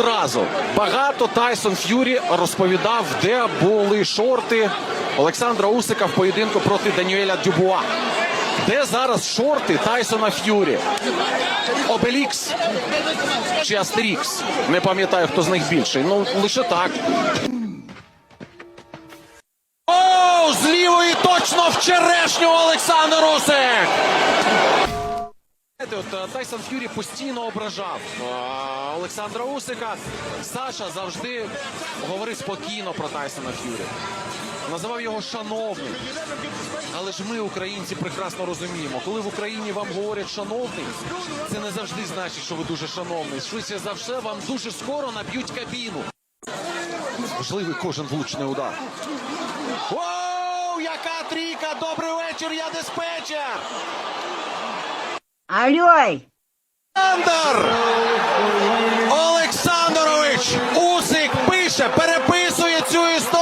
разу. Багато Тайсон Ф'юрі розповідав, де були шорти Олександра Усика в поєдинку проти Даніеля Дюбуа. Де зараз шорти Тайсона Ф'юрі? Обелікс чи Астерікс? Не пам'ятаю, хто з них більший. Ну, лише так. О, з лівої точно в черешню Олександр Усик! Знаєте, От е, Тайсон Ф'юрі постійно ображав е, Олександра Усика. Саша завжди говорив спокійно про Тайсона Ф'юрі. Називав його шановним. Але ж ми, українці, прекрасно розуміємо, коли в Україні вам говорять шановний, це не завжди значить, що ви дуже шановний. Швидше за все, вам дуже скоро наб'ють кабіну. Можливий кожен влучний удар. Воу, яка трійка! Добрий вечір, я диспетчер! Алло! Олександр Олександрович Усик пише, переписує цю історію